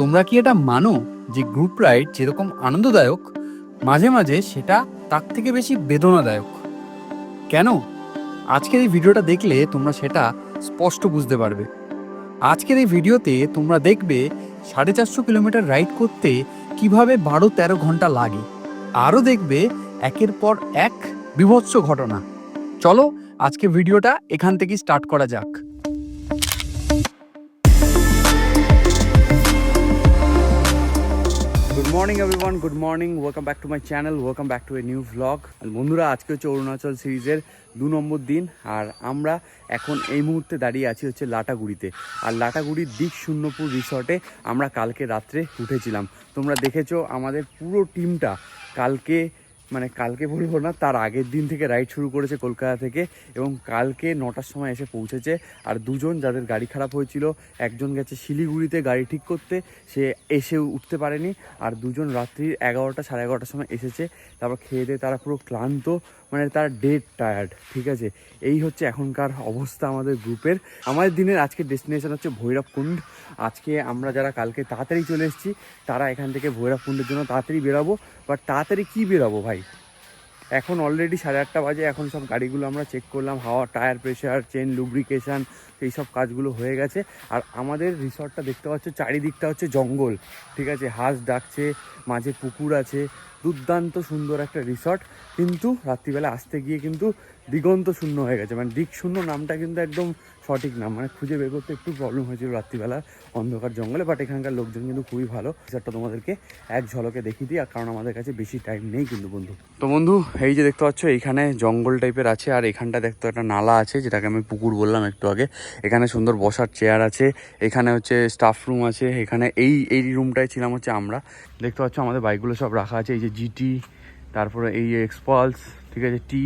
তোমরা কি এটা মানো যে গ্রুপ রাইড যেরকম আনন্দদায়ক, মাঝে মাঝে সেটা তার থেকে বেশি বেদনাদায়ক? কেন? আজকের এই ভিডিওটা দেখলে তোমরা সেটা স্পষ্ট বুঝতে পারবে। আজকের এই ভিডিওতে তোমরা দেখবে সাড়ে চারশো কিলোমিটার রাইড করতে কীভাবে বারো তেরো ঘণ্টা লাগে। আরও দেখবে একের পর এক বিভৎস ঘটনা। চলো আজকে ভিডিওটা এখান থেকেই স্টার্ট করা যাক। Morning everyone good morning welcome back to my channel welcome back to a new vlog বন্ধুরা, আজকে হচ্ছে অরুণাচল সিরিজের দু নম্বর দিন। আর আমরা এখন এই মুহূর্তে দাঁড়িয়ে আছি হচ্ছে লাটাগুড়িতে। আর লাটাগুড়ির দিক শূন্যপুর রিসর্টে আমরা কালকে রাত্রে উঠেছিলাম। তোমরা দেখেছ আমাদের পুরো টিমটা কালকে মানে কালকে বলব না, তার আগের দিন থেকে রাইড শুরু করেছে কলকাতা থেকে এবং কালকে নটার সময় এসে পৌঁছেছে। আর দুজন যাদের গাড়ি খারাপ হয়েছিল, একজন গেছে শিলিগুড়িতে গাড়ি ঠিক করতে, সে এসে উঠতে পারেনি। আর দুজন রাত্রি এগারোটা সাড়ে এগারোটার সময় এসেছে, তারপর খেয়ে দিয়ে তারা পুরো ক্লান্ত। মানে তার ডেড টায়ার্ড ঠিক আছে? এই হচ্ছে এখনকার অবস্থা আমাদের গ্রুপের আমাদের দিনের আজকে ডেস্টিনেশন হচ্ছে ভৈরবকুণ্ড। আজকে আমরা যারা কালকে তাড়াতাড়ি চলে এসেছি, তারা এখান থেকে ভৈরবকুণ্ডের জন্য তাড়াতাড়ি বেরাবো। বাট তাড়াতাড়ি কী বেরোবো ভাই? এখন অলরেডি সাড়ে আটটা বাজে, এখন সব গাড়িগুলো আমরা চেক করলাম, হাওয়া টায়ার প্রেশার চেন লুব্রিকেশান এই সব কাজগুলো হয়ে গেছে। আর আমাদের রিসর্টটা দেখতে পাচ্ছ, চারিদিকটা হচ্ছে জঙ্গল, ঠিক আছে? হাঁস ডাকছে, মাঝে পুকুর আছে, দুর্দান্ত সুন্দর একটা রিসর্ট কিন্তু রাত্রিবেলা আসতে গিয়ে কিন্তু দিগন্ত শূন্য হয়ে গেছে। মানে দিক শূন্য নামটা কিন্তু একদম সঠিক নাম। মানে খুঁজে বের করতে একটু প্রবলেম হয়েছিল রাত্রিবেলা অন্ধকার জঙ্গলে বাট এখানকার লোকজন কিন্তু খুবই ভালো। রিসর্টটা তোমাদেরকে এক ঝলকে দেখিয়ে দিই, আর কারণ আমাদের কাছে বেশি টাইম নেই কিন্তু বন্ধু। তো বন্ধু, এই যে দেখতে পাচ্ছ এইখানে জঙ্গল টাইপের আছে, আর এখানটা দেখতে একটা নালা আছে, যেটাকে আমি পুকুর বললাম একটু আগে। এখানে সুন্দর বসার চেয়ার আছে, এখানে হচ্ছে স্টাফ রুম আছে, এখানে এই এই রুমটায় ছিলাম হচ্ছে আমরা। দেখতে পাচ্ছ, আমাদের বাইকগুলো সব রাখা আছে, এই যে জিটি তারপরে এই এক্সপালস ঠিক আছে টি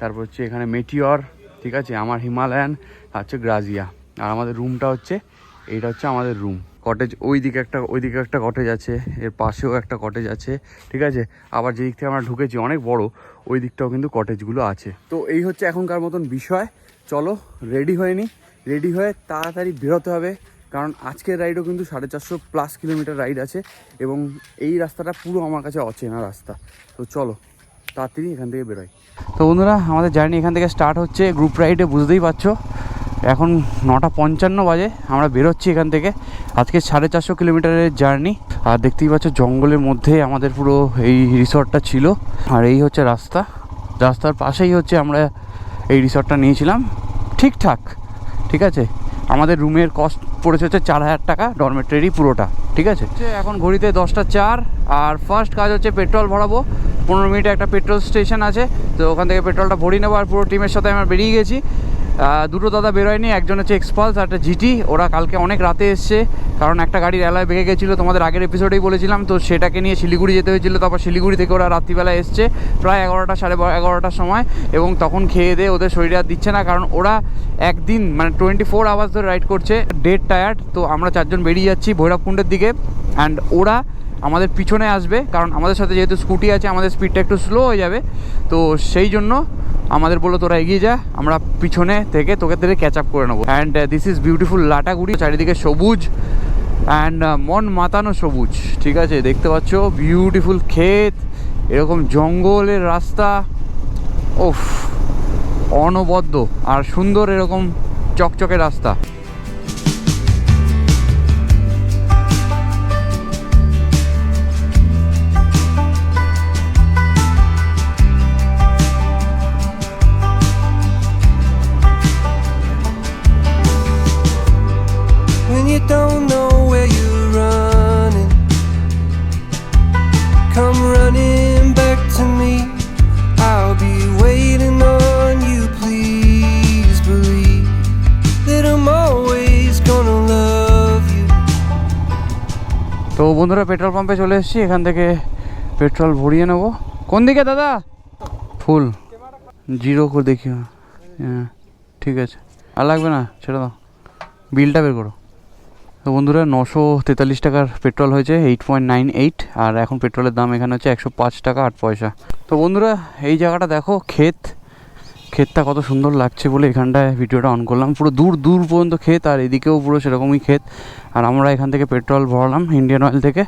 তারপর হচ্ছে এখানে মেটিওর ঠিক আছে? আমার হিমালয়ান আর হচ্ছে গ্রাজিয়া আর আমাদের রুমটা হচ্ছে, এইটা হচ্ছে আমাদের রুম কটেজ ওই দিকে একটা ওই দিকে একটা কটেজ আছে, এর পাশেও একটা কটেজ আছে, ঠিক আছে? আবার যে দিক থেকে আমরা ঢুকেছি, অনেক বড়, ওই দিকটাও কিন্তু কটেজগুলো আছে। তো এই হচ্ছে এখনকার মতন বিষয়। চলো রেডি হয়নি রেডি হয়ে তাড়াতাড়ি বেরোতে হবে, কারণ আজকের রাইডও কিন্তু সাড়ে চারশো প্লাস কিলোমিটার রাইড আছে এবং এই রাস্তাটা পুরো আমার কাছে অচেনা রাস্তা। তো চলো তাড়াতাড়ি এখান থেকে বেরোয়। তো বন্ধুরা, আমাদের জার্নি এখান থেকে স্টার্ট হচ্ছে গ্রুপ রাইডে বুঝতেই পারছ। এখন নটা পঞ্চান্ন বাজে, আমরা বেরোচ্ছি এখান থেকে। আজকে সাড়ে চারশো কিলোমিটারের জার্নি আর দেখতেই পাচ্ছ, জঙ্গলের মধ্যে আমাদের পুরো এই রিসর্টটা ছিল। আর এই হচ্ছে রাস্তা। রাস্তার পাশেই হচ্ছে আমরা এই রিসর্টটা নিয়েছিলাম। ঠিকঠাক ঠিক আছে? আমাদের রুমের কস্ট পড়েছে হচ্ছে চার হাজার টাকা ডরমেটরি পুরোটা, ঠিক আছে? এখন ঘড়িতে দশটা চার, আর ফার্স্ট কাজ হচ্ছে পেট্রোল ভরাবো। পনেরো মিনিটে একটা পেট্রোল স্টেশন আছে, তো ওখান থেকে পেট্রোলটা ভরি নেব আর পুরো টিমের সাথে আমরা বেরিয়ে গেছি। দুটো দাদা বেরোয়নি, একজন হচ্ছে এক্সপালস আর একটা জিটি ওরা কালকে অনেক রাতে এসছে, কারণ একটা গাড়ির অ্যালয় ভেঙে গেছিল, তোমাদের আগের এপিসোডেই বলেছিলাম, তো সেটাকে নিয়ে শিলিগুড়ি যেতে হয়েছিল, তারপর শিলিগুড়ি থেকে ওরা রাত্রিবেলা এসছে, প্রায় এগারোটা সাড়ে এগারোটার সময়, এবং তখন খেয়ে দিয়ে ওদের শরীরে আর দিচ্ছে না, কারণ ওরা একদিন মানে টোয়েন্টি ফোর আওয়ার্স ধরে রাইড করছে ডেড টায়ার্ড তো আমরা চারজন বেরিয়ে যাচ্ছি ভৈরবকুণ্ডের দিকে অ্যান্ড ওরা আমাদের পিছনে আসবে, কারণ আমাদের সাথে যেহেতু স্কুটি আছে, আমাদের স্পিডটা একটু স্লো হয়ে যাবে। তো সেই জন্য আমাদের বলল, তোরা এগিয়ে যা, আমরা পিছনে থেকে তোকে থেকে ক্যাচ আপ করে নেব। And this is beautiful Lataguri চারিদিকে সবুজ অ্যান্ড মন মাতানো সবুজ, ঠিক আছে? দেখতে পাচ্ছ? বিউটিফুল ক্ষেত, এরকম জঙ্গলের রাস্তা ওফ অনবদ্য আর সুন্দর এরকম চকচকে রাস্তা। বন্ধুরা, পেট্রোল পাম্পে চলে এসেছি। এখান থেকে পেট্রোল ভরিয়ে নেব। কোন দিকে দাদা? ফুল। জিরো করে দেখি। হ্যাঁ ঠিক আছে। আর লাগবে না, ছেড়ে দাও। বিলটা বের করো। তো বন্ধুরা, নশো তেতাল্লিশ টাকার পেট্রোল হয়েছে, এইট পয়েন্ট নাইন এইট। আর এখন পেট্রোলের দাম এখানে হচ্ছে একশো পাঁচ টাকা আট পয়সা। তো বন্ধুরা, এই জায়গাটা দেখো, ক্ষেত। ক্ষেতটা কত সুন্দর লাগছে বলে এখানটায় ভিডিওটা অন করলাম। পুরো দূর দূর পর্যন্ত ক্ষেত আর এদিকেও পুরো সেরকমই ক্ষেত। আর আমরা এখান থেকে পেট্রোল ভরালাম ইন্ডিয়ান অয়েল থেকে।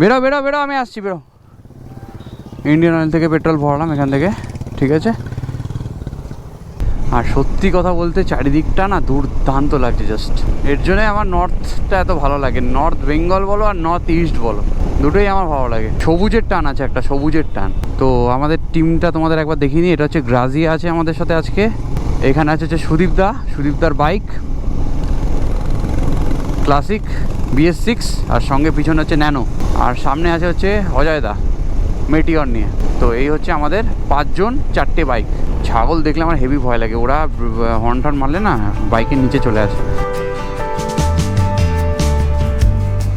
বেরো বেরো বেরো, আমি আসছি, বেরো। ইন্ডিয়ান অয়েল থেকে পেট্রোল ভরালাম এখান থেকে, ঠিক আছে? আর সত্যি কথা বলতে চারিদিকটা না দুর্দান্ত লাগছে জাস্ট এর জন্যই আমার নর্থটা এত ভালো লাগে। নর্থ বেঙ্গল বলো আর নর্থ ইস্ট বলো, দুটোই আমার ভালো লাগে। সবুজের টান আছে একটা, সবুজের টান। তো আমাদের টিমটা তোমাদের একবার দেখিনি এটা হচ্ছে গ্রাজিয়া আছে আমাদের সাথে আজকে। এখানে আছে হচ্ছে সুদীপদা সুদীপদার বাইক ক্লাসিক বিএস সিক্স আর সঙ্গে পিছনে হচ্ছে ন্যানো আর সামনে আছে হচ্ছে অজয়দা মেটিওর নিয়ে। তো এই হচ্ছে আমাদের পাঁচজন চারটে বাইক। ছাগল দেখলে আমার হেভি ভয় লাগে। ওরা হর্ন টর্ন মারলে না বাইকের নিচে চলে আসে।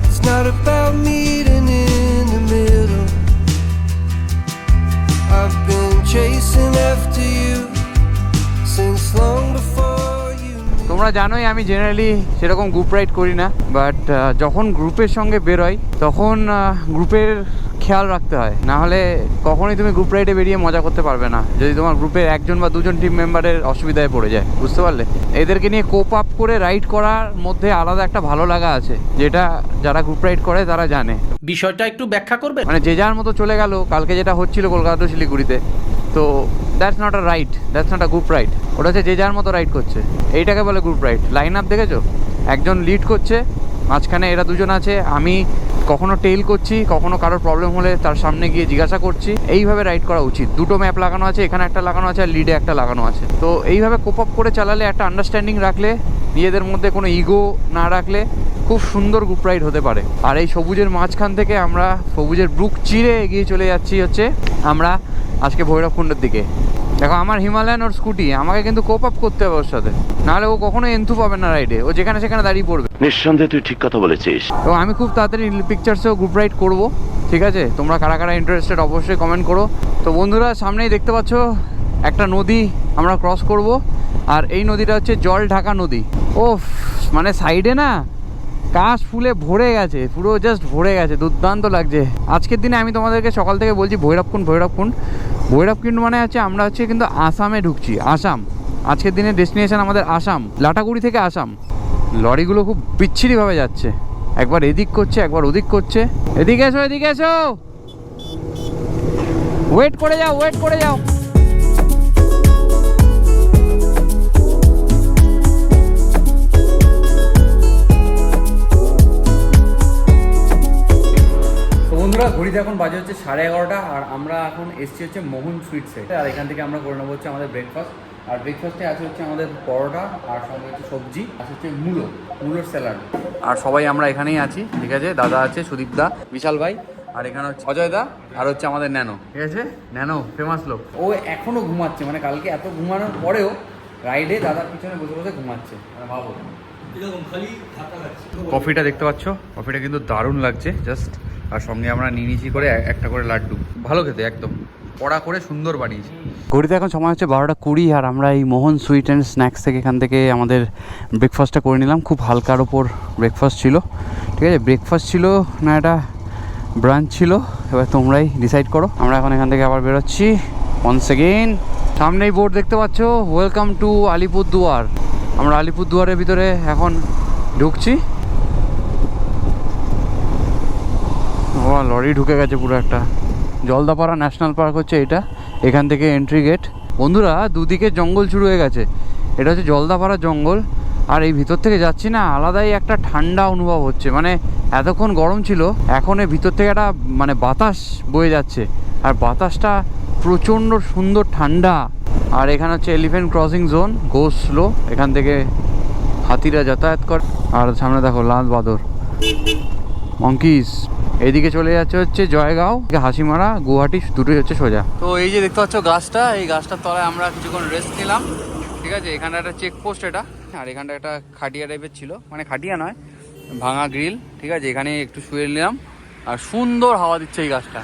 It's not about meeting in the middle. I've been chasing after you since long before তোমরা জানোই আমি জেনারেলি সেরকম গ্রুপ রাইড করি না বাট যখন গ্রুপের সঙ্গে বেরোই তখন গ্রুপের খেয়াল রাখতে হয়। না হলে কখনোই তুমি গ্রুপ রাইডে বেরিয়ে মজা করতে পারবে না। যদি তোমার গ্রুপের একজন বা দুজন টিম মেম্বারের অসুবিধায় পড়ে যায় বুঝতে পারলে? এদেরকে নিয়ে কোপ আপ করে রাইড করার মধ্যে আলাদা একটা ভালো লাগা আছে যেটা যারা গ্রুপ রাইড করে তারা জানে। বিষয়টা একটু ব্যাখ্যা করবে মানে যে যার মতো চলে গেল কালকে যেটা হচ্ছিল কলকাতা টু শিলিগুড়িতে তো that's not a ride that's not a group ride ওটা হচ্ছে যে যার মতো রাইড করছে। এইটাকে বলে গ্রুপ রাইড লাইন আপ দেখেছ? একজন লিড করছে মাঝখানে এরা দুজন আছে আমি কখনো টেল করছি, কখনো কারোর প্রবলেম হলে তার সামনে গিয়ে জিজ্ঞাসা করছি। এইভাবে রাইড করা উচিত। দুটো ম্যাপ লাগানো আছে, এখানে একটা লাগানো আছে আর লিডে একটা লাগানো আছে। তো এইভাবে কোপ আপ করে চালালে একটা আন্ডারস্ট্যান্ডিং রাখলে, নিজেদের মধ্যে কোনো ইগো না রাখলে খুব সুন্দর গ্রুপ রাইড হতে পারে। আর এই সবুজের মাঝখান থেকে আমরা সবুজের ব্রুক চিরে এগিয়ে চলে যাচ্ছি হচ্ছে আমরা আজকে ভৈরবকুণ্ডের দিকে। দেখো আমার হিমালয়ান ওর স্কুটি আমাকে কিন্তু কোপ আপ করতে হবে ওর সাথে। নাহলে ও কখনো এন্থু পাবে না রাইডে ও যেখানে সেখানে দাঁড়িয়ে পড়বে। নিঃসন্দেহে তুই ঠিক কথা বলেছিস। এবং আমি খুব তাড়াতাড়ি পিকচার্সেও গ্রুপ রাইড করব ঠিক আছে? তোমরা কারা কারা ইন্টারেস্টেড অবশ্যই কমেন্ট করো। তো বন্ধুরা সামনেই দেখতে পাচ্ছ একটা নদী আমরা ক্রস করব আর এই নদীটা হচ্ছে জল ঢাকা নদী। ও মানে সাইডে না কাশ ফুলে ভরে গেছে পুরো জাস্ট ভরে গেছে দুর্দান্ত লাগছে। আজকের দিনে আমি তোমাদেরকে সকাল থেকে বলছি ভৈরবকুণ্ড ভৈরবকুণ্ড। ভৈরবকুণ্ড মানে আছে, আমরা হচ্ছে কিন্তু আসামে ঢুকছি, আসাম। আজকের দিনের ডেস্টিনেশন আমাদের আসাম, লাটাগুড়ি থেকে আসাম। লরিগুলো খুব বিচ্ছিরিভাবে যাচ্ছে। একবার এদিক করছে, একবার ওদিক করছে। এদিকে এসো এদিকে এসো! ওয়েট করে যাও ওয়েট করে যাও। বন্ধুরা ঘড়িতে এখন বাজে হচ্ছে সাড়ে এগারোটা, আর আমরা এখন এসছি হচ্ছে মোহন সুইটসে আর এখান থেকে আমরা করে নেব হচ্ছে আমাদের ব্রেকফাস্ট আর ব্রেকফাস্টে আছে হচ্ছে আমাদের পরোটা, আর সঙ্গে হচ্ছে সবজি, আর হচ্ছে মূলো, মূলোর স্যালাড আর সবাই আমরা এখানেই আছি, ঠিক আছে? দাদা আছে, সুদীপ দা, বিশাল ভাই। আর এখানে হচ্ছে অজয় দা, আর হচ্ছে আমাদের ন্যানো। ঠিক আছে? ন্যানো ফেমাস লোক। ও এখনও ঘুমাচ্ছে মানে কালকে এত ঘুমানোর পরেও রাইডে দাদার পিছনে বসে বসে ঘুমাচ্ছে। মানে ভাবো। কফিটা দেখতে পাচ্ছ? কফিটা কিন্তু দারুণ লাগছে জাস্ট আর সঙ্গে আমরা নিয়ে নিয়েছি করে একটা করে লাড্ডু। ভালো খেতে একদম। কড়া করে সুন্দর বানিয়েছি। ঘড়িতে এখন সময় হচ্ছে বারোটা কুড়ি আর আমরা এই মোহন সুইট অ্যান্ড স্ন্যাক্স থেকে এখান থেকে আমাদের ব্রেকফাস্টটা করে নিলাম। খুব হালকার ওপর ব্রেকফাস্ট ছিল। ঠিক আছে? ব্রেকফাস্ট ছিল না এটা ব্রাঞ্চ ছিল। এবার তোমরাই ডিসাইড করো। আমরা এখন এখান থেকে আবার বেরোচ্ছি। ওয়ান্স এগেইন সামনেই বোর্ড দেখতে পাচ্ছ। Welcome to Alipurduar. আমরা আলিপুরদুয়ারের ভিতরে এখন ঢুকছি। লরি ঢুকে গেছে পুরো একটা। জলদাপাড়া ন্যাশনাল পার্ক হচ্ছে এটা, এখান থেকে এন্ট্রি গেট বন্ধুরা, দুদিকে জঙ্গল শুরু হয়ে গেছে। এটা হচ্ছে জলদাপাড়া জঙ্গল, আর এই ভিতর থেকে যাচ্ছি না, আলাদাই একটা ঠান্ডা অনুভব হচ্ছে। মানে এতক্ষণ গরম ছিল, এখন এর ভিতর থেকে একটা মানে বাতাস বয়ে যাচ্ছে। আর বাতাসটা প্রচণ্ড সুন্দর ঠান্ডা। আর এখানে হচ্ছে elephant crossing zone go slow এখান থেকে হাতিরা যাতায়াত করে। আর সামনে দেখো লাল বাদর। মঙ্কিস এইদিকে চলে যাচ্ছে হচ্ছে জয়গাঁও। হাসিমারা, গুয়াহাটি, দুটোই হচ্ছে সোজা। তো এই যে দেখতে পাচ্ছ গাছটা, এই গাছটার তলায় আমরা কিছুক্ষণ রেস্ট নিলাম। ঠিক আছে? এখানে একটা চেকপোস্ট এটা। আর এখানটা একটা খাটিয়া টাইপের ছিল। মানে খাটিয়া নয়, ভাঙা গ্রিল ঠিক আছে? এখানে একটু শুয়ে নিলাম। আর সুন্দর হাওয়া দিচ্ছে এই গাছটা।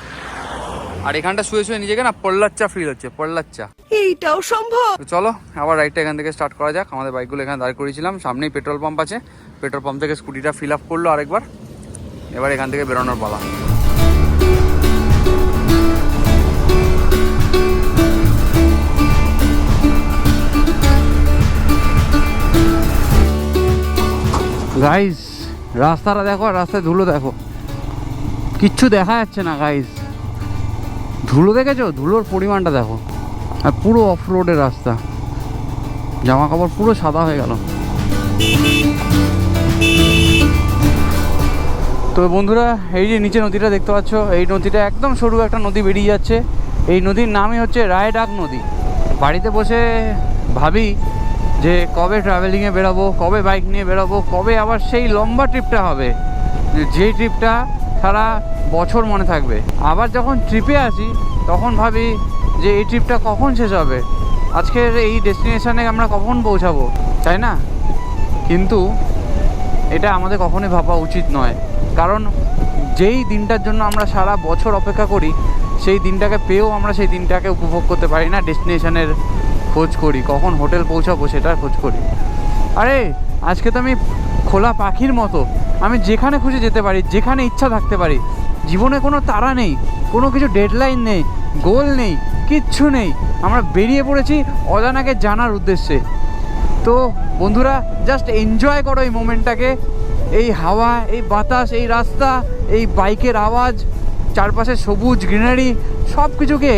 আর এখানটা শুয়ে শুয়ে নিজেকে না পল্লাচ্চা ফিল হচ্ছে পল্লাচ্চা। এইটাও সম্ভব। চলো আবার রাইটটা এখান থেকে স্টার্ট করা যাক। আমাদের বাইকগুলো এখানে দাঁড় করেছিলাম সামনেই পেট্রোল পাম্প আছে। পেট্রোল পাম্প থেকে স্কুটিটা ফিল আপ করল আরেকবার। এবার এখান থেকে বেরোনোর পালা। গাইস রাস্তাটা দেখো আর রাস্তায় ধুলো দেখো। কিচ্ছু দেখা যাচ্ছে না গাইস ধুলো দেখেছ? ধুলোর পরিমাণটা দেখো। আর পুরো অফ রোডের রাস্তা। জামা কাপড় পুরো সাদা হয়ে গেল। তো বন্ধুরা, এই যে নিচে নদীটা দেখতে পাচ্ছ, এই নদীটা একদম সরু একটা নদী বেরিয়ে যাচ্ছে। এই নদীর নামই হচ্ছে রায়ডাক নদী। বাড়িতে বসে ভাবি যে কবে ট্রাভেলিংয়ে বেরোবো, কবে বাইক নিয়ে বেরোবো, কবে আবার সেই লম্বা ট্রিপটা হবে। যে- ট্রিপটা সারা বছর মনে থাকবে। আবার যখন ট্রিপে আসি, তখন ভাবি যে এই ট্রিপটা কখন শেষ হবে? আজকের এই ডেস্টিনেশনে আমরা কখন পৌঁছাবো, তাই না? কিন্তু এটা আমাদের কখনোই ভাবা উচিত নয়। কারণ যেই দিনটার জন্য আমরা সারা বছর অপেক্ষা করি, সেই দিনটাকে পেয়েও আমরা সেই দিনটাকে উপভোগ করতে পারি না ডেস্টিনেশনের খোঁজ করি। কখন হোটেল পৌঁছাবো সেটার খোঁজ করি। আরে, আজকে তো আমি খোলা পাখির মতো। আমি যেখানে খুশি যেতে পারি, যেখানে ইচ্ছা থাকতে পারি, জীবনে কোনো তারা নেই, কোনো কিছু ডেডলাইন নেই গোল নেই, কিচ্ছু নেই। আমরা বেরিয়ে পড়েছি অজানাকে জানার উদ্দেশ্যে। তো বন্ধুরা জাস্ট এনজয় করো এই মোমেন্টটাকে এই হাওয়া, এই বাতাস, এই রাস্তা, এই বাইকের আওয়াজ, চারপাশে সবুজ গ্রিনারি সব কিছুকে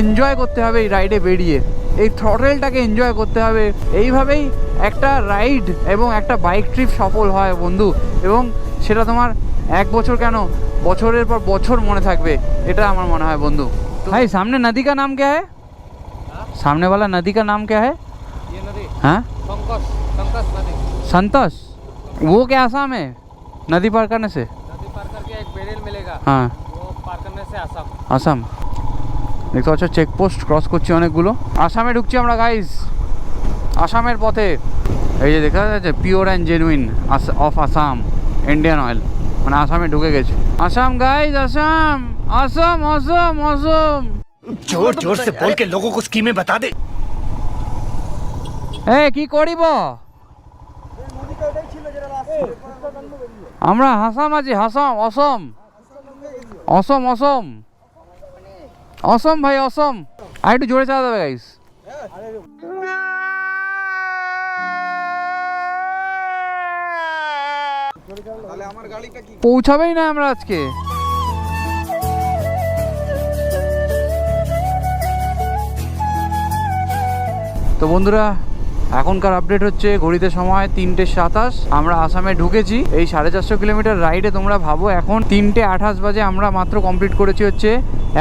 এনজয় করতে হবে এই রাইডে বেরিয়ে। এই থ্রটেলটাকে এনজয় করতে হবে। এইভাবেই একটা রাইড এবং একটা বাইক ট্রিপ সফল হয় বন্ধু এবং সেটা তোমার এক বছর কেন বছরের পর বছর মনে থাকবে এটা আমার মনে হয় বন্ধু ভাই সামনে নদী কা নাম क्या है सामने वाला नदी का नाम क्या है ये नदी हाँ संकस संकस नदी संतोष वो क्या आसाम है नदी पार करने से नदी पार करके एक बेरेल मिलेगा হ্যাঁ वो पार करने से आसाम আসাম দেখতে পাচ্ছ চেকপোস্ট ক্রস করছি অনেকগুলো আসামে ঢুকছি আমরা গাইজ আসামের পথে এই যে দেখা যাচ্ছে pure and genuine of Assam Indian Oil মানে আসামে ঢুকে গেছে। আসাম গাইজ আসাম! আসাম আসাম আসাম! জোর জোর সে বল কে লোগো কো স্কিমে বাতা দে। এ কি করিব? আমরা হাসাম আছি হাসাম অসম। অসম অসম। অসম ভাই অসম। আর একটু জোরে চালা হবে গাইস পৌঁছাবেই না আমরা আজকে। তো বন্ধুরা, এখনকার আপডেট হচ্ছে ঘড়িতে সময় তিনটে সাতাশ। আমরা আসামে ঢুকেছি। এই সাড়ে চারশো কিলোমিটার রাইডে তোমরা ভাবো, এখন তিনটে আঠাশ বাজে আমরা মাত্র কমপ্লিট করেছি হচ্ছে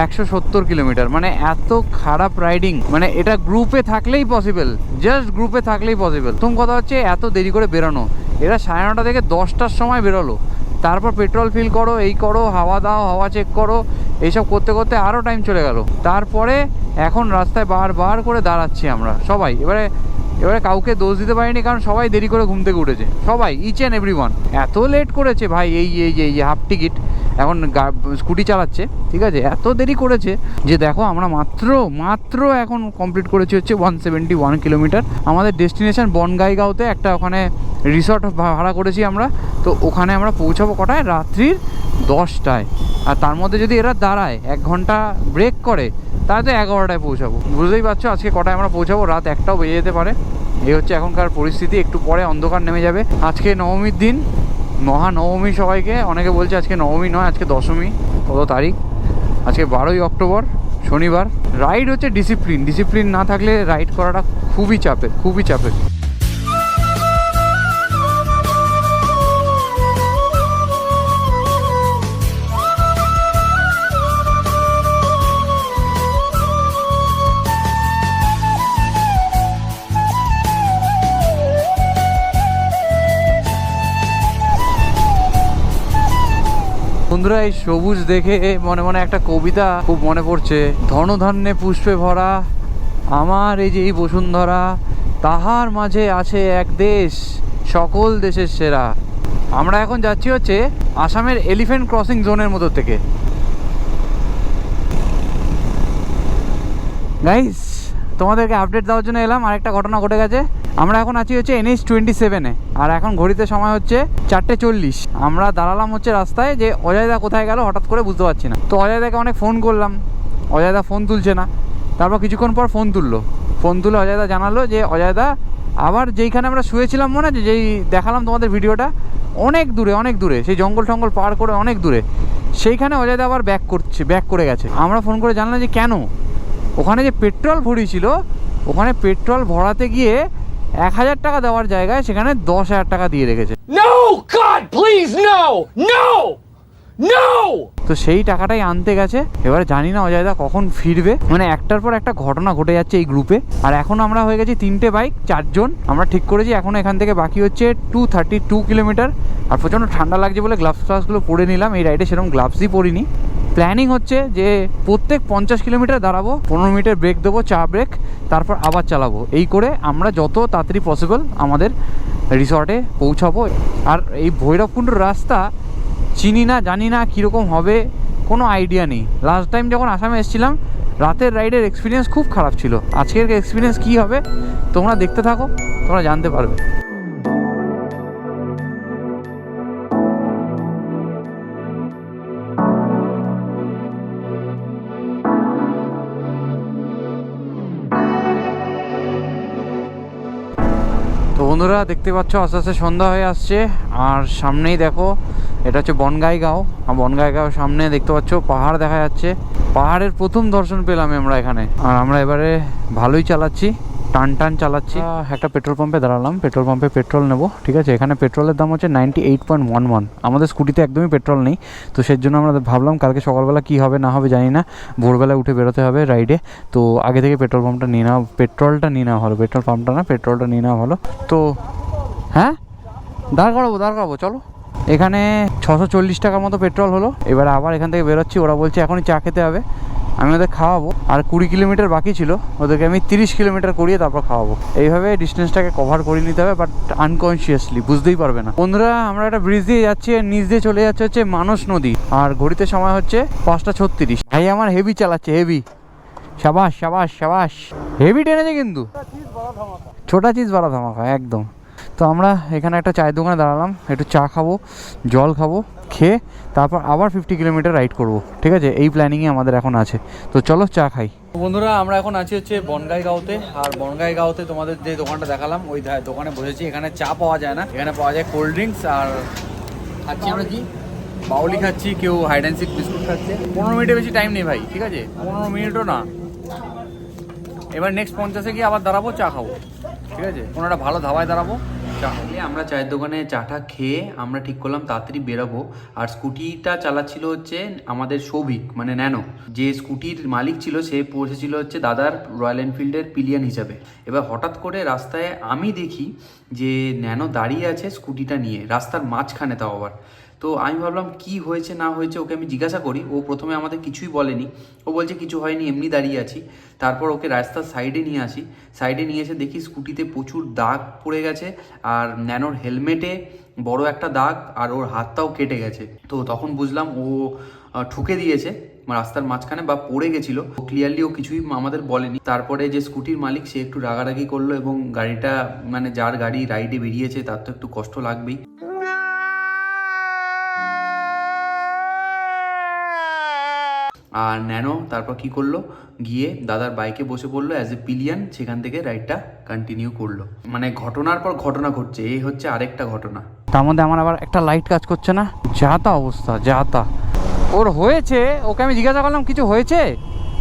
একশো সত্তর কিলোমিটার। মানে এত খারাপ রাইডিং মানে এটা গ্রুপে থাকলেই পসিবল জাস্ট গ্রুপে থাকলেই পসিবল প্রথম কথা হচ্ছে এত দেরি করে বেরোনো। এরা সাড়ে নটা থেকে দশটার সময় বেরোলো। তারপর পেট্রোল ফিল করো, এই করো, হাওয়া দাও, হাওয়া চেক করো, এইসব করতে করতে আরও টাইম চলে গেল। তারপরে এখন রাস্তায় বারবার করে দাঁড়াচ্ছি আমরা সবাই। এবারে এবারে কাউকে দোষ দিতে পারিনি কারণ সবাই দেরি করে ঘুম থেকে উঠেছে। সবাই ইচ অ্যান্ড এভরি এত লেট করেছে ভাই, এই এই এই হাফ টিকিট এখন স্কুটি চালাচ্ছে, ঠিক আছে? এত দেরি করেছে যে দেখো আমরা মাত্র মাত্র এখন কমপ্লিট করেছি হচ্ছে ওয়ান সেভেন্টি ওয়ান কিলোমিটার আমাদের ডেস্টিনেশন বনগাইগাঁওতে একটা ওখানে রিসর্ট ভাড়া করেছি আমরা। তো ওখানে আমরা পৌঁছাবো কটায়? রাত্রির দশটায়। আর তার মধ্যে যদি এরা দাঁড়ায়, এক ঘণ্টা ব্রেক করে, তাহলে তো এগারোটায় পৌঁছাবো। বুঝতেই পারছ? আজকে কটায় আমরা পৌঁছাবো? রাত একটাও বেজে যেতে পারে। এই হচ্ছে এখনকার পরিস্থিতি। একটু পরে অন্ধকার নেমে যাবে। আজকে নবমীর দিন। মহানবমী সবাইকে। অনেকে বলছে আজকে নবমী নয়, আজকে দশমী। কত তারিখ? আজকে বারোই অক্টোবর, শনিবার। রাইড হচ্ছে ডিসিপ্লিন ডিসিপ্লিন না থাকলে রাইড করাটা খুবই চাপের খুবই চাপের। বন্ধুরা এই সবুজ দেখে মনে মনে একটা কবিতা খুব মনে পড়ছে। ধনধান্যে পুষ্পে ভরা আমার এই যে এই বসুন্ধরা, তাহার মাঝে আছে এক দেশ, সকল দেশের সেরা। আমরা এখন যাচ্ছি হচ্ছে আসামের এলিফেন্ট ক্রসিং জোনের মতো থেকে। গাইস তোমাদেরকে আপডেট দেওয়ার জন্য এলাম। আরেকটা ঘটনা ঘটে গেছে। আমরা এখন আছি হচ্ছে এনএইচ টোয়েন্টি সেভেনে আর এখন ঘড়িতে সময় হচ্ছে চারটে চল্লিশ। আমরা দাঁড়ালাম হচ্ছে রাস্তায় যে অজয়দা কোথায় গেল হঠাৎ করে বুঝতে পারছি না। তো অজয়দাকে অনেক ফোন করলাম। অজয়দা ফোন তুলছে না। তারপর কিছুক্ষণ পর ফোন তুললো। ফোন তুলে অজয়দা জানালো যে অজয়দা আবার যেইখানে আমরা শুয়েছিলাম মনে আছে, যেই দেখালাম তোমাদের ভিডিওটা, অনেক দূরে অনেক দূরে, সেই জঙ্গল টঙ্গল পার করে অনেক দূরে, সেইখানে অজয়দা আবার ব্যাক করছে ব্যাক করে গেছে। আমরা ফোন করে জানলাম যে, কেন? ওখানে যে পেট্রোল ভরিয়েছিল ওখানে পেট্রোল ভরাতে গিয়ে এক হাজার টাকা দেওয়ার জায়গায় সেখানে দশ হাজার টাকা দিয়ে রেখেছে! তো সেই টাকাটাই আনতে গেছে। এবারে জানি না অজয়দা কখন ফিরবে। মানে একটার পর একটা ঘটনা ঘটে যাচ্ছে এই গ্রুপে আর এখন আমরা হয়ে গেছি তিনটে বাইক চারজন। আমরা ঠিক করেছি এখন এখান থেকে বাকি হচ্ছে টু থার্টি টু কিলোমিটার আর প্রচণ্ড ঠান্ডা লাগছে বলে গ্লাভস ফ্লাভসগুলো পরে নিলাম। এই রাইডে সেরকম গ্লাভসই পরিনি। প্ল্যানিং হচ্ছে যে প্রত্যেক পঞ্চাশ কিলোমিটার দাঁড়াবো, পনেরো মিনিটের ব্রেক দেবো, চা ব্রেক তারপর আবার চালাবো। এই করে আমরা যত তাড়াতাড়ি পসিবল আমাদের রিসর্টে পৌঁছাবো। আর এই ভৈরবকুণ্ড রাস্তা চিনি না, জানি না কীরকম হবে, কোনো আইডিয়া নেই। লাস্ট টাইম যখন আসামে এসেছিলাম, রাতের রাইডের এক্সপিরিয়েন্স খুব খারাপ ছিল। আজকের এক্সপিরিয়েন্স কী হবে, তোমরা দেখতে থাকো, তোমরা জানতে পারবে। বন্ধুরা দেখতে পাচ্ছ, আস্তে আস্তে সন্ধ্যা হয়ে আসছে। আর সামনেই দেখো, এটা হচ্ছে বনগাইগাঁও আর বনগাইগাঁও সামনে দেখতে পাচ্ছ, পাহাড় দেখা যাচ্ছে। পাহাড়ের প্রথম দর্শন পেলাম আমরা এখানে। আর আমরা এবারে ভালোই চালাচ্ছি। টান টান চালাচ্ছি একটা পেট্রোল পাম্পে দাঁড়ালাম। পেট্রোল পাম্পে পেট্রোল নেব, ঠিক আছে? এখানে পেট্রোলের দাম হচ্ছে ninety eight point one one আমাদের স্কুটিতে একদমই পেট্রোল নেই। তো সেই জন্য আমরা ভাবলাম কালকে সকালবেলা কী হবে, না হবে জানি না। ভোরবেলা উঠে বেরোতে হবে রাইডে তো আগে থেকে পেট্রোল পাম্পটা নিয়ে নেওয়া, পেট্রোলটা নিয়ে নেওয়া ভালো পেট্রোল পাম্পটা না, পেট্রোলটা নিয়ে নেওয়া ভালো তো হ্যাঁ? দাঁড় করাবো দাঁড় করাবো, চলো। এখানে ছশো চল্লিশ টাকার মতো পেট্রোল হলো। এবার আবার এখান থেকে বেরোচ্ছি। ওরা বলছে এখনই চা খেতে হবে। আমি ওদের খাওয়াবো। আর কুড়ি কিলোমিটার বাকি ছিল, ওদেরকে আমি তিরিশ কিলোমিটার করিয়ে তারপর খাওয়াবো। এইভাবে ডিস্টেন্সটাকে কভার করে নিতে হবে বাট আনকনসিয়াসলি বুঝতেই পারবে না। বন্ধুরা, আমরা একটা ব্রিজ দিয়ে যাচ্ছি আর নিচ দিয়ে চলে যাচ্ছে হচ্ছে মানস নদী। আর ঘড়িতে সময় হচ্ছে পাঁচটা ছত্রিশ। ভাই, আমার হেভি চালাচ্ছে হেভি সাবাস সাবাস সাবাস। হেভি টেনেছে কিন্তু। ছোটা চিজ বাড়া ধামাকা। একদম। তো আমরা এখানে একটা চায়ের দোকানে দাঁড়ালাম, একটু চা খাব, জল খাব, খেয়ে তারপর আবার ফিফটি কিলোমিটার রাইড করব, ঠিক আছে? এই প্ল্যানিংয়ে আমাদের এখন আছে। তো চলো চা খাই। বন্ধুরা, আমরা এখন আছি হচ্ছে বনগাই গাঁওতে আর বনগাই গাঁওতে তোমাদের যে দোকানটা দেখালাম, ওই দোকানে বসেছি। এখানে চা পাওয়া যায় না, এখানে পাওয়া যায় কোল্ড ড্রিঙ্কস আর খাচ্ছি আমরা কি? বাউলি খাচ্ছি, কেউ হাইড অ্যান্ড সিক বিস্কুট খাচ্ছে। পনেরো মিনিটের বেশি টাইম নেই ভাই, ঠিক আছে? পনেরো মিনিটও না। এবার নেক্সট পঞ্চাশে গিয়ে আবার দাঁড়াবো, চা খাব, ঠিক আছে? কোনো একটা ভালো ধাবায় দাঁড়াবো। খাব আমরা চায়ের দোকানে চাটা খেয়ে আমরা ঠিক করলাম, তাড়াতাড়ি বেরোবো। আর স্কুটিটা চালাচ্ছিল হচ্ছে আমাদের সৌভিক মানে ন্যানো। যে স্কুটির মালিক ছিল, সে পৌঁছেছিল হচ্ছে দাদার রয়্যাল এনফিল্ডের পিলিয়ান হিসাবে। এবার হঠাৎ করে রাস্তায় আমি দেখি যে ন্যানো দাঁড়িয়ে আছে স্কুটিটা নিয়ে, রাস্তার মাঝখানে তাও আবার। তো আমি ভাবলাম কি হয়েছে, না হয়েছে ওকে আমি জিজ্ঞাসা করি। ও প্রথমে আমাদের কিছুই বলেনি। ও বলছে, কিছু হয়নি, এমনি দাঁড়িয়ে আছি। তারপর ওকে রাস্তার সাইডে নিয়ে আসি। সাইডে নিয়ে এসে দেখি স্কুটিতে প্রচুর দাগ পড়ে গেছে আর ন্যানোর হেলমেটে বড় একটা দাগ আর ওর হাতটাও কেটে গেছে। তো তখন বুঝলাম ও ঠুকে দিয়েছে রাস্তার মাঝখানে বা পড়ে গেছিল। ক্লিয়ারলি ও কিছুই আমাদের বলেনি। তারপরে যে স্কুটির মালিক, সে একটু রাগারাগি করল এবং গাড়িটা মানে যার গাড়ি রাইডে বেরিয়েছে, তার তো একটু কষ্ট লাগবেই। আর ন্যানো তারপর কি করল? গিয়ে দাদার বাইকে বসে পড়ল অ্যাজ এ পিলিয়ান সেখান থেকে রাইডটা কন্টিনিউ করল। মানে ঘটনার পর ঘটনা ঘটছে, এই হচ্ছে আরেকটা ঘটনা। তার মধ্যে আমার আবার একটা লাইট কাজ করছে না? যা তা অবস্থা, যা তা। ওর হয়েছে? ওকে আমি জিজ্ঞাসা করলাম, কিছু হয়েছে?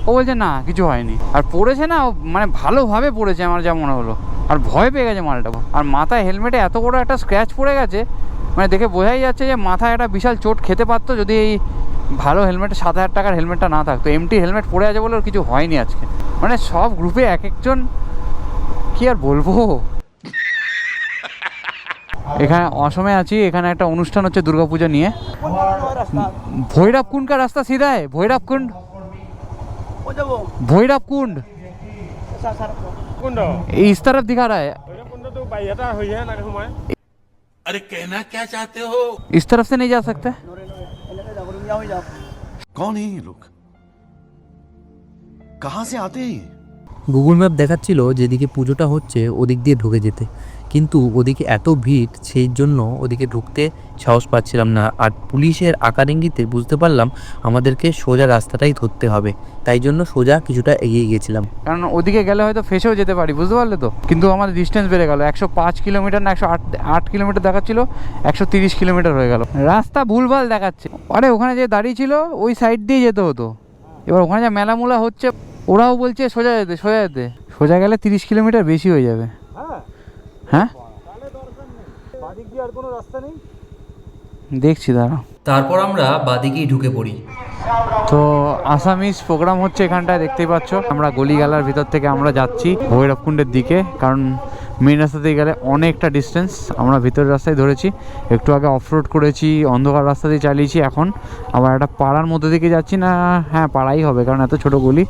ও বলছে, না, কিছু হয়নি। আর পড়েছে না মানে ভালোভাবে পড়েছে আমার যা মনে হলো। আর ভয় পেয়ে গেছে মালটা। আর মাথায় হেলমেটে এত বড় একটা স্ক্র্যাচ পড়ে গেছে মানে দেখে বোঝাই যাচ্ছে যে মাথায় একটা বিশাল চোট খেতে পারতো যদি এই ভালো হেলমেট সাত হাজার টাকার হেলমেটটা না থাকতো এমটি হেলমেট পরে আছে বলে ওর কিছু হয়নি আজকে মানে সব গ্রুপে এক একজন কি আর বলবো এখানে অসমে আছি এখানে একটা অনুষ্ঠান হচ্ছে দুর্গাপূজা নিয়ে ভৈরব কুণ্ড কা রাস্তা সিধা है ভৈরব কুণ্ড ভৈরব কুণ্ড কুণ্ড इस तरफ दिखा रहा है কুণ্ডটো বাহিৰতে হৈহে লাগে সোমাই इस तरफ से नहीं जा सकते कौन है ये लोग कहां से आते हैं ये গুগল ম্যাপ দেখাচ্ছিল যেদিকে পুজোটা হচ্ছে ওদিক দিয়ে ঢুকে যেতে কিন্তু ওদিকে এত ভিড়, সেই জন্য ওদিকে ঢুকতে সাহস পাচ্ছিলাম না। আর পুলিশের আকার ইঙ্গিতে বুঝতে পারলাম আমাদেরকে সোজা রাস্তাটাই ধরতে হবে। তাই জন্য সোজা কিছুটা এগিয়ে গিয়েছিলাম। কারণ ওদিকে গেলে হয়তো ফেসেও যেতে পারি, বুঝতে পারলে তো? কিন্তু আমাদের ডিস্টেন্স বেড়ে গেল। একশো পাঁচ কিলোমিটার না, একশো আট আট কিলোমিটার দেখাচ্ছিল, একশো তিরিশ কিলোমিটার হয়ে গেল। রাস্তা ভুলভাল দেখাচ্ছে। আরে, ওখানে যে দাঁড়িয়ে ছিল, ওই সাইড দিয়ে যেতে হতো। এবার ওখানে যা মেলামুলা হচ্ছে, ওরাও বলছে সোজা যেতে সোজা যেতে। সোজা গেলে তিরিশ কিলোমিটার বেশি হয়ে যাবে। হ্যাঁ? দেখছি দাঁড়া। তারপর আমরা বাদিকেই ঢুকে পড়ি। তো আসামিস প্রোগ্রাম হচ্ছে এখানটায় দেখতেই পাচ্ছ। আমরা গলি গলিগালার ভিতর থেকে আমরা যাচ্ছি ভৈরবকুণ্ডের দিকে কারণ মেন রাস্তা দিয়ে গেলে অনেকটা ডিস্টেন্স আমরা ভিতরের রাস্তায় ধরেছি একটু আগে অফরোড করেছি অন্ধকার রাস্তা দিয়ে চালিয়েছি। এখন আবার একটা পাড়ার মধ্যে দিকে যাচ্ছি না হ্যাঁ পাড়াই হবে কারণ এত ছোট গলি।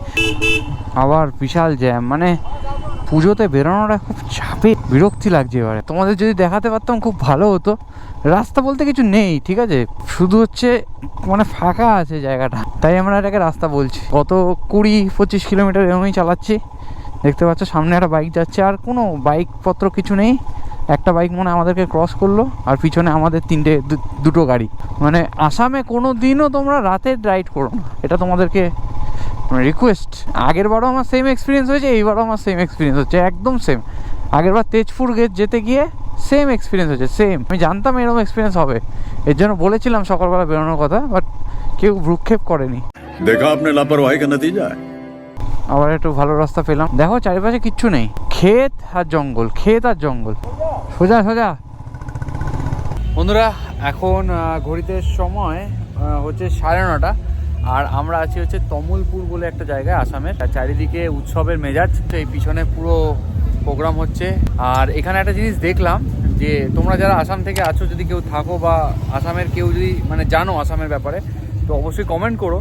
আবার বিশাল জ্যাম মানে পুজোতে বেরোনোটা খুব চাপে বিরক্তি লাগছে এবারে। তোমাদের যদি দেখাতে পারতাম খুব ভালো হতো। রাস্তা বলতে কিছু নেই, ঠিক আছে? শুধু হচ্ছে মানে ফাঁকা আছে জায়গাটা। তাই আমরা এটাকে রাস্তা বলছি। গত কুড়ি, পঁচিশ কিলোমিটার এরকমই চালাচ্ছি। দেখতে পাচ্ছ, সামনে একটা বাইক যাচ্ছে। আর কোনো বাইকপত্র কিছু নেই। একটা বাইক মনে আমাদেরকে ক্রস করল। আর পিছনে আমাদের তিনটে দুটো গাড়ি। মানে আসামে কোনো দিনও তোমরা রাতে রাইড করো না। এটা তোমাদেরকে মানে রিকোয়েস্ট আগের বারও আমার সেম এক্সপিরিয়েন্স হয়েছে এইবারও আমার সেম এক্সপিরিয়েন্স হচ্ছে একদম সেম আগের বার তেজপুর গেট যেতে গিয়ে সেম এক্সপিরিয়েন্স হচ্ছে সেম আমি জানতাম এরকম এক্সপিরিয়েন্স হবে। এর জন্য বলেছিলাম সকালবেলা বেরোনোর কথা বাট কেউ ভ্রুক্ষেপ করেনি। দেখা আপনি লাপরওয়াহি কেন দিয়ে যায় আবার একটু ভালো রাস্তা পেলাম। দেখো চারিপাশে কিচ্ছু নেই। ক্ষেত আর জঙ্গল ক্ষেত আর জঙ্গল। সোজা সোজা। বন্ধুরা এখন ঘড়িতে সময় হচ্ছে সাড়ে নটা। আর আমরা আছি হচ্ছে তমলপুর বলে একটা জায়গায় আসামের। চারিদিকে উৎসবের মেজাজ এই পিছনে পুরো প্রোগ্রাম হচ্ছে। আর এখানে একটা জিনিস দেখলাম যে তোমরা যারা আসাম থেকে আছো যদি কেউ থাকো বা আসামের কেউ যদি মানে জানো আসামের ব্যাপারে তো অবশ্যই কমেন্ট করো।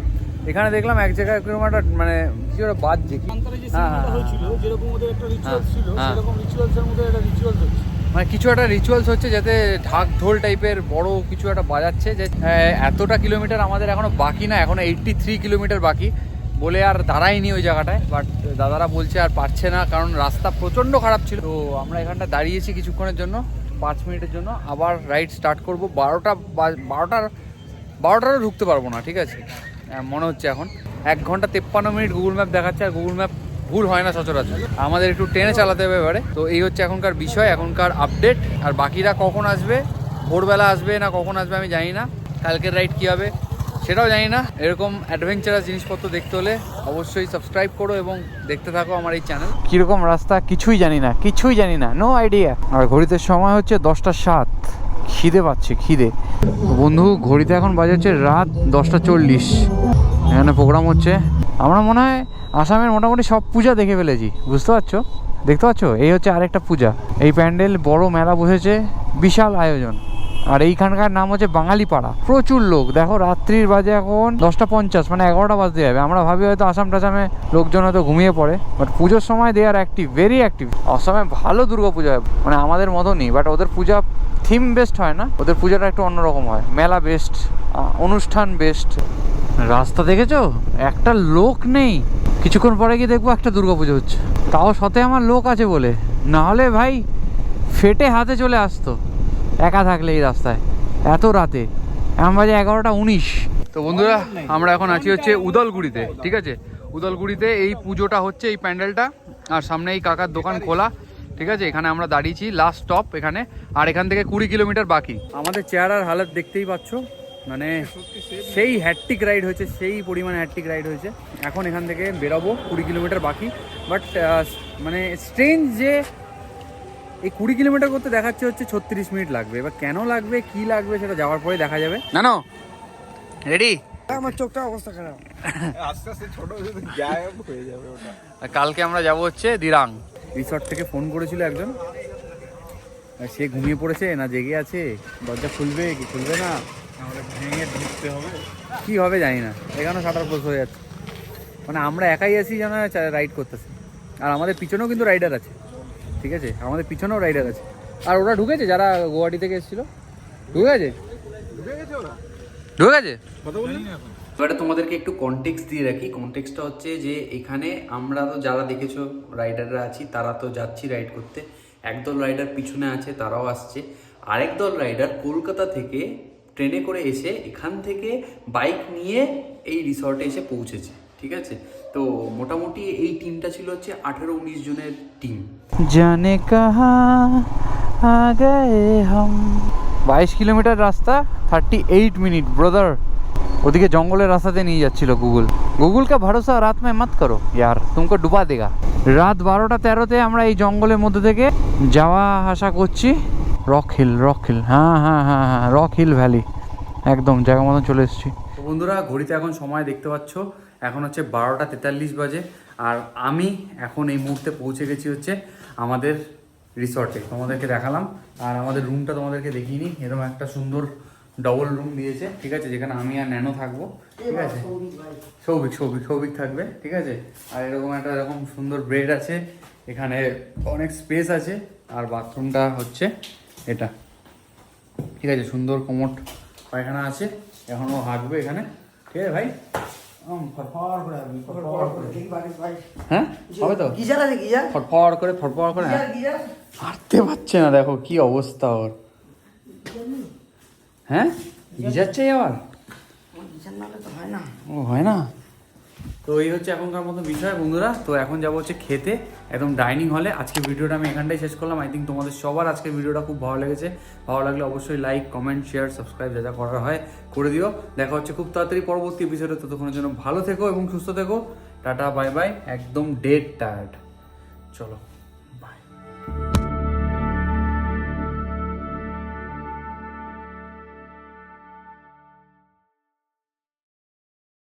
এখানে দেখলাম এক জায়গায় কীরকম একটা মানে কিছু একটা বাজছে কি? হ্যাঁ, হ্যাঁ, হ্যাঁ। যেরকম ওদের একটা রিচুয়ালস হ্যাঁ, ছিল হ্যাঁ। মানে কিছু একটা রিচুয়ালস হচ্ছে যাতে ঢাক ঢোল টাইপের বড় কিছু একটা বাজাচ্ছে যে এতটা কিলোমিটার আমাদের এখনও বাকি না, এখনও এইটটি থ্রি কিলোমিটার বাকি। বলে আর দাঁড়ায়নি ওই জায়গাটায় বাট দাদারা বলছে আর পারছে না, কারণ রাস্তা প্রচণ্ড খারাপ ছিল। তো আমরা এখানটা দাঁড়িয়েছি কিছুক্ষণের জন্য, পাঁচ মিনিটের জন্য। আবার রাইড স্টার্ট করব, বারোটা বারোটার, বারোটারও ঢুকতে পারব না, ঠিক আছে? মনে হচ্ছে এখন। এক ঘণ্টা তেপ্পান্ন মিনিট গুগল ম্যাপ দেখাচ্ছে, আর গুগল ম্যাপ ভুল হয় না সচরাচর। আমাদের একটু ট্রেনে চালাতে হবে এবারে। তো এই হচ্ছে এখনকার বিষয়, এখনকার আপডেট আর বাকিরা কখন আসবে? ভোরবেলা আসবে না কখন আসবে আমি জানি না। কালকের রাইড কী হবে সেটাও জানি না। এরকম অ্যাডভেঞ্চারাস জিনিসপত্র দেখতে হলে অবশ্যই সাবস্ক্রাইব করো এবং দেখতে থাকো আমার এই চ্যানেল কীরকম রাস্তা কিছুই জানি না, কিছুই জানি না নো আইডিয়া আর ঘড়িতে সময় হচ্ছে দশটা সাত। খিদে পাচ্ছে, খিদে। বন্ধু, ঘড়িতে এখন বাজে হচ্ছে রাত দশটা চল্লিশ। এখানে প্রোগ্রাম হচ্ছে। আমরা মনে হয় আসামের মোটামুটি সব পূজা দেখে ফেলেছি, বুঝতে পারছ? দেখতে পাচ্ছ? এই হচ্ছে আরেকটা পূজা। এই প্যান্ডেল বড় মেলা বসেছে, বিশাল আয়োজন। আর এইখানকার নাম হচ্ছে বাঙালি পাড়া প্রচুর লোক। দেখো, রাত্রির বাজে এখন দশটা পঞ্চাশ মানে এগারোটা বাজতে যাবে। আমরা ভাবি হয়তো আসাম টাসামে লোকজন হয়তো ঘুমিয়ে পড়ে। বাট পুজোর সময় they are active very active আসামে ভালো দুর্গা পূজা হয় মানে আমাদের মতনই। বাট ওদের পূজা থিম বেস্ট হয় না? ওদের পূজাটা একটু অন্যরকম হয়। মেলা বেস্ট অনুষ্ঠান বেস্ট রাস্তা দেখেছ? একটা লোক নেই। কিছুক্ষণ পরে গিয়ে দেখব একটা দুর্গাপুজো হচ্ছে। তাও সাথে আমার লোক আছে বলে। না হলে ভাই ফেটে হাতে চলে আসতো। একা থাকলে এই রাস্তায়। এত রাতে। এখন বাজে এগারোটা উনিশ। তো বন্ধুরা আমরা এখন আছি হচ্ছে উদলগুড়িতে ঠিক আছে? উদলগুড়িতে এই পুজোটা হচ্ছে এই প্যান্ডেলটা। আর সামনে এই কাকার দোকান খোলা ঠিক আছে? এখানে আমরা দাঁড়িয়েছি লাস্ট স্টপ এখানে। আর এখান থেকে কুড়ি কিলোমিটার বাকি। আমাদের চেহারার হালত দেখতেই পাচ্ছ। মানে সেই হ্যাট্টিক রাইড হয়েছে সেই পরিমাণে হ্যাট্টিক রাইড হয়েছে। এখন এখান থেকে বেরোবো কুড়ি কিলোমিটার বাকি। বাট মানে স্ট্রেঞ্জ যে এই কুড়ি কিলোমিটার করতে দেখাচ্ছে হচ্ছে ছত্রিশ মিনিট লাগবে। এবার কেন লাগবে কি লাগবে সেটা যাওয়ার পরে দেখা যাবে। না না রেডি আমার চোখটা অবস্থা খারাপ। আর কালকে আমরা যাব হচ্ছে দিরাং। রিসর্ট থেকে ফোন করেছিল একজন। আর সে ঘুমিয়ে পড়েছে না জেগে আছে দরজা খুলবে কি খুলবে না? কি হবে জানি না। এখানে সাঁতার ক্লোজ হয়ে যাচ্ছে। মানে আমরা একাই আছি যেন রাইড করতেছি। আর আমাদের পিছনেও কিন্তু রাইডার আছে। ঠিক আছে? আমাদের পিছনেও রাইডার আছে। আর ওরা ঢুকেছে? যারা গুয়াহাটি থেকে এসেছিল? ঢুকে গেছে ঢুকে গেছে এবারে তোমাদেরকে একটু কনটেক্স দিয়ে রাখি। কনটেক্সটা হচ্ছে যে এখানে আমরা তো যারা দেখেছ রাইডাররা আছি তারা তো যাচ্ছি রাইড করতে। একদল রাইডার পিছনে আছে তারাও আসছে। আরেক দল রাইডার কলকাতা থেকে ট্রেনে করে এসে এখান থেকে বাইক নিয়ে এই রিসর্টে এসে পৌঁছেছে, ঠিক আছে? তো মোটামুটি এই টিমটা ছিল হচ্ছে আঠেরো উনিশ জনের টিম। জানে কাহা হাম। বাইশ কিলোমিটার রাস্তা থার্টি এইট মিনিট ব্রাদার ওদিকে জঙ্গলের রাস্তাতে নিয়ে যাচ্ছিল গুগল। গুগল কা ভরসা রাত মে মত করো, ইয়ার, তুমকো ডুবা দেগা। রাত বারোটা তেরোতে আমরা এই জঙ্গলের মধ্যে থেকে যাওয়া আসা করছি। রক হিল রক হিল হ্যাঁ হ্যাঁ হ্যাঁ হ্যাঁ রক হিল ভ্যালি একদম জায়গা মতন চলে এসেছি। তো বন্ধুরা ঘড়িতে এখন সময় দেখতে পাচ্ছ এখন হচ্ছে বারোটা তেতাল্লিশ বাজে আর আমি এখন এই মুহূর্তে পৌঁছে গেছি হচ্ছে আমাদের রিসর্টে তোমাদেরকে দেখালাম আর আমাদের রুমটা তোমাদেরকে দেখিনি এরকম একটা সুন্দর ডবল রুম দিয়েছে ঠিক আছে যেখানে আমি আর ন্যানো থাকব ঠিক আছে? সৌভিক সৌভিক সৌভিক থাকবে ঠিক আছে? আর এরকম একটা এরকম সুন্দর বেড আছে এখানে অনেক স্পেস আছে আর বাথরুমটা হচ্ছে এটা। ঠিক আছে সুন্দর কোমট পায়খানা আছে। এখন ও হাঁকবে এখানে। ঠিক আছে ভাই? করে করে। হ্যাঁ? হবে তো? গিজার আছে গিজার? ফটফট করে ফটফট করে। হাঁটতে পারছে না দেখো কি অবস্থা ওর। হ্যাঁ? গিজার চাই আবার? হয় ও হয় না? তো এই হচ্ছে এখনকার মতো বিষয় বন্ধুরা। তো এখন যাব হচ্ছে খেতে। একদম ডাইনিং হলে আজকে ভিডিওটা আমি এখানটাই শেষ করলাম। আই থিঙ্ক তোমাদের সবার আজকের ভিডিওটা খুব ভালো লেগেছে। ভালো লাগলে অবশ্যই লাইক কমেন্ট শেয়ার সাবস্ক্রাইব যা যা করার হয় করে দিও। দেখা হচ্ছে খুব তাড়াতাড়ি পরবর্তী এপিসোডে ততক্ষণের জন্য ভালো থেকো এবং সুস্থ থেকো। টাটা বাই বাই একদম ডেড টায়ার্ড চলো